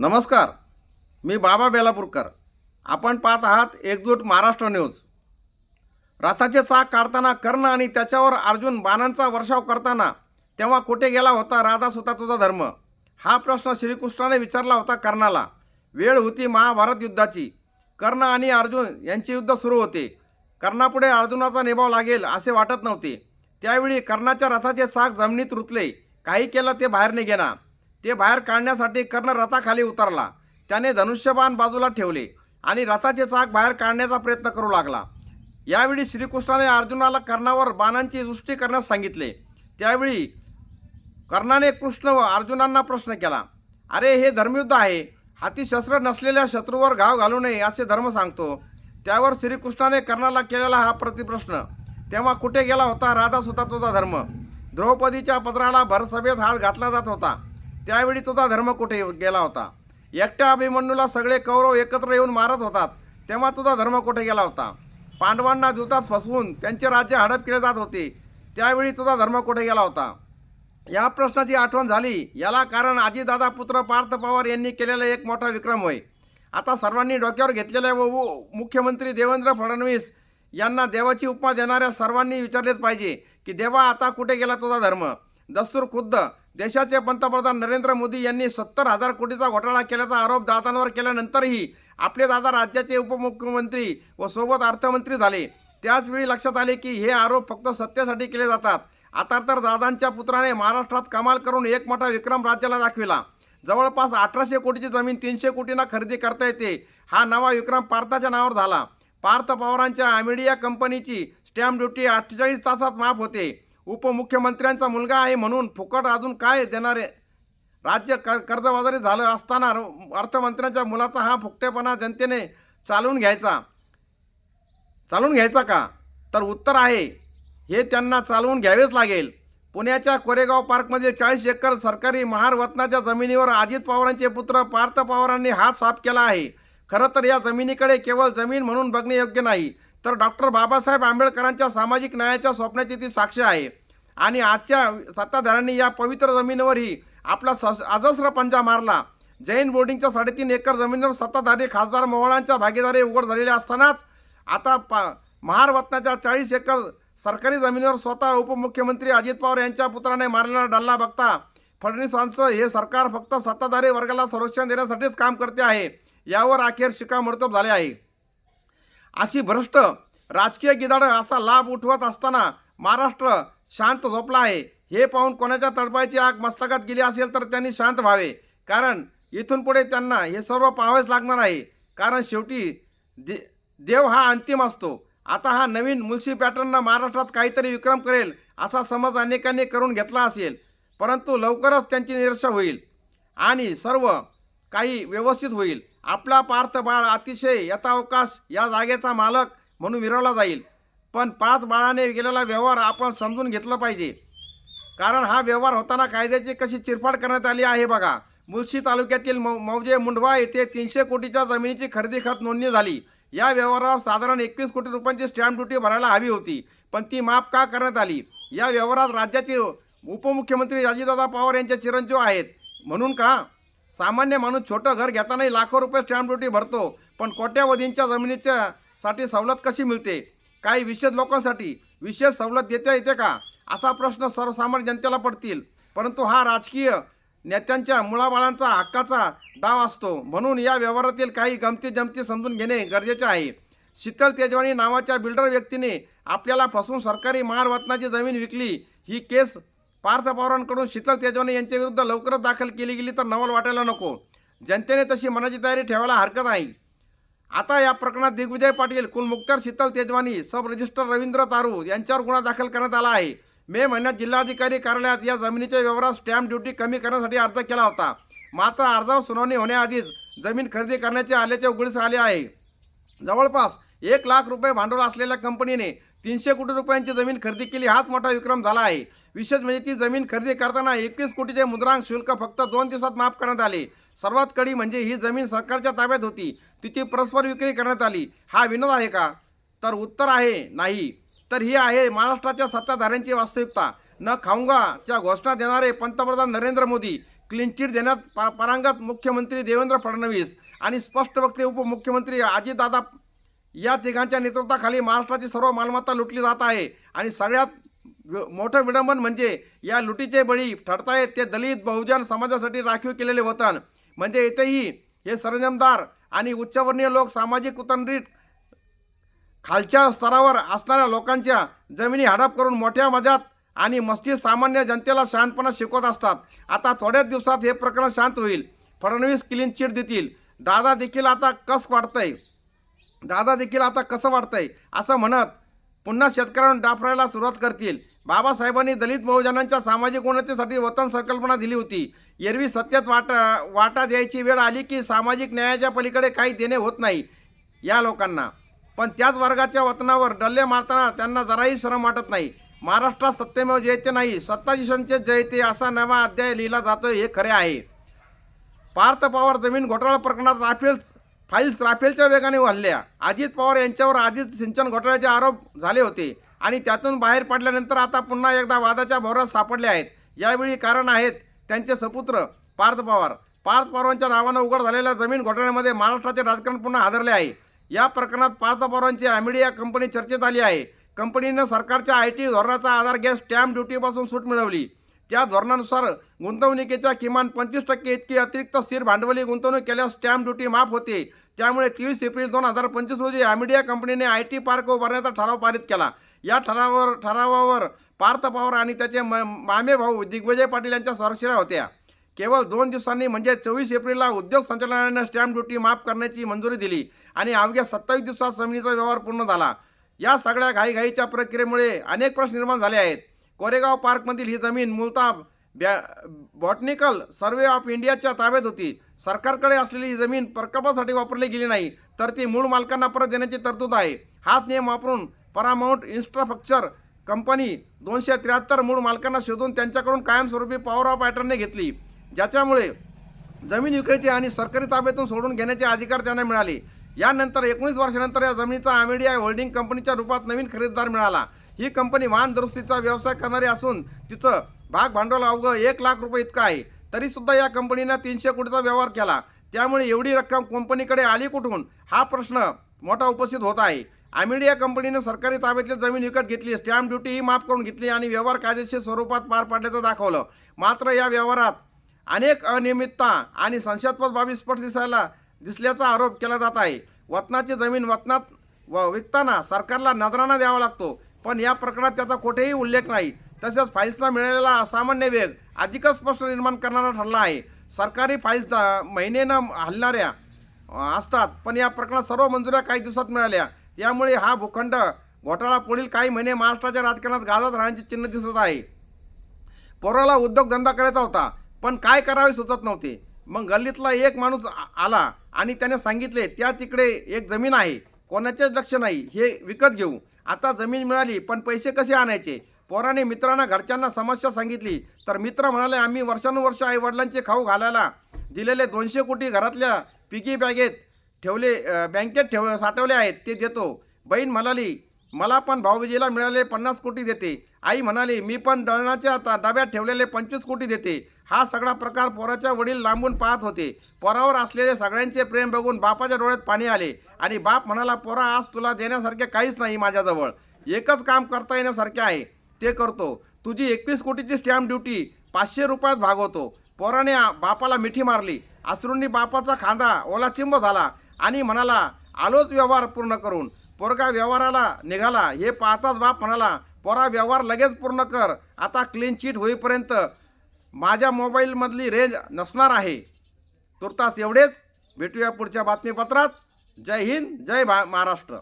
नमस्कार मी बाबा बेलापूरकर. आपण पाहत आहात एकजूट महाराष्ट्र न्यूज. रथाचे चाक काढताना कर्ण आणि त्याच्यावर अर्जुन बाणांचा वर्षाव करताना तेव्हा कुठे गेला होता राधा सुता तुझा धर्म? हा प्रश्न श्रीकृष्णाने विचारला होता कर्णाला. वेळ होती महाभारत युद्धाची. कर्ण आणि अर्जुन यांचे युद्ध सुरू होते. कर्णापुढे अर्जुनाचा निभाव लागेल असे वाटत नव्हते. त्यावेळी कर्णाच्या रथाचे चाक जमिनीत रुतले. काही केलं ते बाहेर निघेना. ते बाहेर काढण्यासाठी कर्ण रथाखाली उतरला. त्याने धनुष्यबाण बाजूला ठेवले आणि रथाचे चाक बाहेर काढण्याचा प्रयत्न करू लागला. यावेळी श्रीकृष्णाने अर्जुनाला कर्णावर बाणांची दृष्टी करण्यास सांगितले. त्यावेळी कर्णाने कृष्ण व अर्जुनांना प्रश्न केला अरे हे धर्मयुद्ध आहे. हाती शस्त्र नसलेल्या शत्रूवर घाव घालू नये असे धर्म सांगतो. त्यावर श्रीकृष्णाने कर्णाला केलेला हा प्रतिप्रश्न. तेव्हा कुठे गेला होता? राधा सुता तुझा धर्म. द्रौपदीच्या पदराला भरसभेत हात घातला जात होता. त्यावेळी तुझा धर्म कुठे गेला होता? एकट्या अभिमन्यूला सगळे कौरव एकत्र येऊन मारत होतात तेव्हा तुझा धर्म कुठे गेला होता? पांडवांना द्यूतात फसवून त्यांचे राज्य हडप केले जात होते त्यावेळी तुझा धर्म कुठे गेला होता? या प्रश्नाची आठवण झाली. याला कारण आजीदादा पुत्र पार्थ पवार यांनी केलेला एक मोठा विक्रम होय. आता सर्वांनी डोक्यावर घेतलेल्या व व- मुख्यमंत्री देवेंद्र फडणवीस यांना देवाची उपमा देणाऱ्या सर्वांनी विचारलेच पाहिजे की देवा आता कुठे गेला तुझा धर्म? दस्तूर खुद्द देशाचे पंतप्रधान नरेंद्र मोदी यांनी सत्तर हजार कोटीचा घोटाळा केल्याचा आरोप दादांवर केल्यानंतरही आपले दादा राज्याचे उपमुख्यमंत्री व सोबत अर्थमंत्री झाले. त्याचवेळी लक्षात आले की हे आरोप फक्त सत्तेसाठी केले जातात. आता तर दादांच्या पुत्राने महाराष्ट्रात कमाल करून एक मोठा विक्रम राज्याला दाखविला. जवळपास अठराशे कोटीची जमीन तीनशे कोटींना खरेदी करता येते. हा नवा विक्रम पार्थाच्या नावावर झाला. पार्थ पवारांच्या अमेडिया कंपनीची स्टॅम्प ड्युटी अठ्ठेचाळीस तासात माफ होते. उपमुख्यमंत्र्यांचा मुलगा आहे म्हणून फुकट अजून काय देणारे राज्य कर कर्जबाजारी झालं असताना अर्थमंत्र्यांच्या मुलाचा हा फुकटेपणा जनतेने चालवून घ्यायचा. चालून घ्यायचा का? तर उत्तर आहे. हे त्यांना चालवून घ्यावेच लागेल. पुण्याच्या कोरेगाव पार्कमधील चाळीस एकर सरकारी महार वतनाच्या जमिनीवर अजित पवारांचे पुत्र पार्थ पवारांनी हात साफ केला आहे. खरं तर या जमिनीकडे केवळ जमीन म्हणून बघणे योग्य नाही. तर डॉक्टर बाबासाहेब आंबेडकरांच्या सामाजिक न्यायाच्या स्वप्नाची ती साक्ष आहे. आणि आजच्या सत्ताधाऱ्यांनी या पवित्र जमिनीवरही आपला सस अजस्र पंजा मारला. जैन बोर्डिंगच्या साडेतीन एकर जमिनीवर सत्ताधारी खासदार मोहळांच्या भागीदारी उघड झालेल्या असतानाच आता पा महारवतनाच्या चाळीस एकर सरकारी जमिनीवर स्वतः उपमुख्यमंत्री अजित पवार यांच्या पुत्राने मारलेला डल्ला बघता फडणवीसांचं हे सरकार फक्त सत्ताधारी वर्गाला संरक्षण देण्यासाठीच काम करते आहे. यावर अखेर शिक्कामोर्तब झाले आहे. अशी भ्रष्ट राजकीय गिदाडं असा लाभ उठवत असताना महाराष्ट्र शांत झोपला आहे. हे पाहून कोणाच्या तडपायची आग मस्तकात गेली असेल तर त्यांनी शांत व्हावे. कारण इथून पुढे त्यांना हे सर्व पाहावेच लागणार आहे. कारण शेवटी दे देव हा अंतिम असतो. आता हा नवीन मुलशी पॅटर्ननं महाराष्ट्रात काहीतरी विक्रम करेल असा समज अनेकांनी करून घेतला असेल. परंतु लवकरच त्यांची निराशा होईल. आणि सर्व काही व्यवस्थित होईल. आपला पार्थ बाळ अतिशय यथावकाश या जागेचा मालक म्हणून मिरवला जाईल. पण पाच बाळाने गेलेला व्यवहार आपण समजून घेतला पाहिजे. कारण हा व्यवहार होताना कायद्याची कशी चिरफाड करण्यात आली आहे बघा. मुळशी तालुक्यातील मौ मौजे मुंढवा येथे तीनशे कोटीच्या जमिनीची खरेदी खत नोंदणी झाली. या व्यवहारावर साधारण एकवीस कोटी रुपयांची स्टॅम्प ड्युटी भरायला हवी होती. पण ती माफ का करण्यात आली? या व्यवहारात राज्याचे उपमुख्यमंत्री अजितदादा पवार यांचे चिरंजीव आहेत. म्हणून का? सामान्य माणूस छोटं घर घेतानाही लाखो रुपये स्टॅम्प ड्युटी भरतो पण कोट्यावधींच्या जमिनीच्या साठी सवलत कशी मिळते? काही विशेष लोकांसाठी विशेष सवलत देता येते का? असा प्रश्न सर्वसामान्य जनतेला पडतील. परंतु हा राजकीय नेत्यांच्या मुळाबाळांचा हक्काचा डाव असतो. म्हणून या व्यवहारातील काही गमती जमती समजून घेणे गरजेचे आहे. शीतल तेजवानी नावाच्या बिल्डर व्यक्तीने आपल्याला फसवून सरकारी महारवतनाची जमीन विकली. ही केस पार्थ पवारांकडून शीतल तेजवानी यांच्या विरुद्ध लवकरच दाखल केली गेली तर नवल वाटायला नको. जनतेने तशी मनाची तयारी ठेवायला हरकत नाही. आता या प्रकरणात दिग्विजय पाटील कुलमुक्तार शीतल तेजवानी सब रजिस्टर रवींद्र तारू यांच्यावर गुन्हा दाखल करण्यात आला आहे. मे महिन्यात जिल्हाधिकारी कार्यालयात या जमिनीच्या व्यवहारात स्टॅम्प ड्युटी कमी करण्यासाठी अर्ज केला होता. मात्र अर्जावर सुनावणी होण्याआधीच जमीन खरेदी करण्याचे आल्याचे उघडीस आले आहे. जवळपास एक लाख रुपये भांडवल असलेल्या कंपनीने तीनशे कोटी रुपयांची जमीन खरेदी केली हाच मोठा विक्रम झाला आहे. विशेष म्हणजे ती जमीन खरेदी करताना एकवीस कोटीचे मुद्रांक शुल्क फक्त दोन दिवसात माफ करण्यात आले. सर्वात कडी म्हणजे ही जमीन सरकारच्या ताब्यात होती. तिची परस्पर विक्री करण्यात आली. हा विनोद आहे का? तर उत्तर आहे नाही. तर ही आहे महाराष्ट्राच्या सत्ताधाऱ्यांची वास्तविकता. न खाऊंगाच्या घोषणा देणारे पंतप्रधान नरेंद्र मोदी क्लीन चिट देण्यात पा पारंगत मुख्यमंत्री देवेंद्र फडणवीस आणि स्पष्ट वक्ते उपमुख्यमंत्री अजितदादा या तिघांच्या नेतृत्वाखाली महाराष्ट्राची सर्व मालमत्ता लुटली जात आहे. आणि सगळ्यात मोठं विडंबन म्हणजे या लुटीचे बळी ठरतायत ते दलित बहुजन समाजासाठी राखीव केलेले वतन. म्हणजे इथेही हे सरंजमदार आणि उच्चवर्णीय लोक सामाजिक उतरंडीत खालच्या स्तरावर असणाऱ्या लोकांच्या जमिनी हडप करून मोठ्या मजात आणि मस्जिद सामान्य जनतेला शहाणपणा शिकवत असतात. आता थोड्याच दिवसात हे प्रकरण शांत होईल. फडणवीस क्लीन चिट देतील. दादा देखील आता कस वाटतंय दादा देखील आता कसं वाटतंय असं म्हणत पुन्हा शेतकऱ्यांना डाफरायला सुरुवात करतील. बाबासाहेबांनी दलित बहुजनांच्या सामाजिक उन्नतीसाठी वतन संकल्पना दिली होती. एरवी सत्यात वाटा वाटा द्यायची वेळ आली की सामाजिक न्यायाच्या पलीकडे काही देणे होत नाही या लोकांना. पण त्याच वर्गाच्या वतनावर डल्ले मारताना त्यांना जराही श्रम वाटत नाही. महाराष्ट्रात सत्यमेव जयते नाही सत्ताधीशांचे जयते असा नवा अध्याय लिहिला जातो हे खरे आहे. पार्थ पवार जमीन घोटाळा प्रकरणात राफेल फाईल्स राफेलच्या वेगाने वाढल्या. अजित पवार यांच्यावर आधीच सिंचन घोटाळ्याचे आरोप झाले होते आणि त्यातून बाहेर पडल्यानंतर आता पुन्हा एकदा वादाच्या भोवरात सापडले आहेत. यावेळी कारण आहेत त्यांचे सपुत्र पार्थ पवार. पार्थ पवारांच्या नावानं उघड झालेल्या जमीन घोटाळ्यामध्ये महाराष्ट्राचे राजकारण पुन्हा हादरले आहे. या प्रकरणात पार्थ पवारांची अमिडिया कंपनी चर्चेत आली आहे. कंपनीनं सरकारच्या आय टी धोरणाचा आधार घेत स्टॅम्प ड्युटीपासून सूट मिळवली. त्या धोरणानुसार गुंतवणुकीच्या किमान पंचवीस टक्के इतकी अतिरिक्त स्थिर भांडवली गुंतवणूक केल्यास स्टॅम्प ड्युटी माफ होते. त्यामुळे तेवीस एप्रिल दोन हजार पंचवीस रोजी आमिडिया कंपनीने आय टी पार्क उभारण्याचा ठराव पारित केला. या ठरावावर ठरावावर पार्थ पवार आणि त्याचे म मामे भाऊ दिग्विजय पाटील यांच्या स्वाक्षऱ्या होत्या. केवळ दोन दिवसांनी म्हणजे चोवीस एप्रिलला उद्योग संचालनालयानं स्टॅम्प ड्युटी माफ करण्याची मंजुरी दिली आणि अवघ्या सत्तावीस दिवसात जमिनीचा व्यवहार पूर्ण झाला. या सगळ्या घाईघाईच्या प्रक्रियेमुळे अनेक प्रश्न निर्माण झाले आहेत. कोरेगाव पार्कमधील ही जमीन मूलतः बॅ बॉटनिकल सर्वे ऑफ इंडियाच्या ताब्यात होती. सरकारकडे असलेली ही जमीन प्रकल्पासाठी वापरली गेली नाही तर ती मूळ मालकांना परत देण्याची तरतूद आहे. हाच नियम वापरून परामाऊंट इन्फ्रास्ट्रक्चर कंपनी दोनशे त्र्याहत्तर मूळ मालकांना शोधून त्यांच्याकडून कायमस्वरूपी पॉवर ऑफ अटर्नी घेतली. ज्याच्यामुळे जमीन विक्रीचे आणि सरकारी ताब्यातून सोडून घेण्याचे अधिकार त्यांना मिळाले. यानंतर एकोणीस वर्षानंतर या जमिनीचा आमेडिया होल्डिंग कंपनीच्या रूपात नवीन खरेदीदार मिळाला. ही कंपनी वाहन दुरुस्तीचा व्यवसाय करणारी असून तिचं भाग भांडवल अवघं एक लाख रुपये इतकं आहे. तरीसुद्धा या कंपनीनं तीनशे कोटीचा व्यवहार केला. त्यामुळे एवढी रक्कम कंपनीकडे आली कुठून? हा प्रश्न मोठा उपस्थित होत आहे. आमिडिया कंपनीनं सरकारी ताब्यातली जमीन विकत घेतली स्टॅम्प ड्युटीही माफ करून घेतली आणि व्यवहार कायदेशीर स्वरूपात पार पाडल्याचं दाखवलं. मात्र या व्यवहारात अनेक अनियमितता आणि संशयास्पद बाबी स्पष्ट दिसायला दिसल्याचा आरोप केला जात आहे. वतनाची जमीन वतनात व विकताना सरकारला नजराना द्यावा लागतो. पण या प्रकरणात त्याचा कुठेही उल्लेख नाही. तसेच फाईल्सला मिळालेला असामान्य वेग अधिकच स्पष्ट निर्माण करणारा ठरला आहे. सरकारी फाईल्स द- महिनेनं हलणाऱ्या असतात पण या प्रकरणात सर्व मंजुऱ्या काही दिवसात मिळाल्या. त्यामुळे हा भूखंड घोटाळा पुढील काही महिने महाराष्ट्राच्या राजकारणात गाजत राहण्याचे चिन्ह दिसत आहे. पोराला उद्योगधंदा करायचा होता पण काय करावे सुचत नव्हते. मग गल्लीतला एक माणूस आला आणि त्याने सांगितले त्या तिकडे एक जमीन आहे. कोणाचेच लक्ष नाही हे विकत घेऊ. आता जमीन मिळाली पण पैसे कसे आणायचे? पोराने मित्रांना घरच्यांना समस्या सांगितली तर मित्र म्हणाले आम्ही वर्षानुवर्ष आई वडिलांचे खाऊ घालायला दिलेले दोनशे कोटी घरातल्या पिगी बॅगेत ठेवले बँकेत ठेव साठवले आहेत ते देतो. बहीण म्हणाली मला पण भाऊबीजीला मिळाले पन्नास कोटी देते. आई म्हणाली मी पण दळणाच्या डब्यात ठेवलेले पंचवीस कोटी देते. हा सगळा प्रकार पोराच्या वडील लांबून पाहत होते. पोरावर असलेले सगळ्यांचे प्रेम बघून बापाच्या डोळ्यात पाणी आले. आणि बाप म्हणाला पोरा आज तुला देण्यासारखे काहीच नाही माझ्याजवळ. एकच काम करता येण्यासारखे आहे. ते करतो. तुझी एकवीस कोटीची स्टॅम्प ड्युटी पाचशे रुपयात भागवतो. पोराने बापाला मिठी मारली. अश्रूंनी बापाचा खांदा ओलाचिंब झाला. आणि म्हणाला आलोच व्यवहार पूर्ण करून. पोरगा व्यवहाराला निघाला. हे पाहताच बाप म्हणाला पोरा व्यवहार लगेच पूर्ण कर. आता क्लीन चिट होईपर्यंत माझ्या मोबाईलमधली रेंज नसणार आहे. तुर्तास एवढेच. भेटूया पुढच्या बातमीपत्रात. जय हिंद जय भा महाराष्ट्र.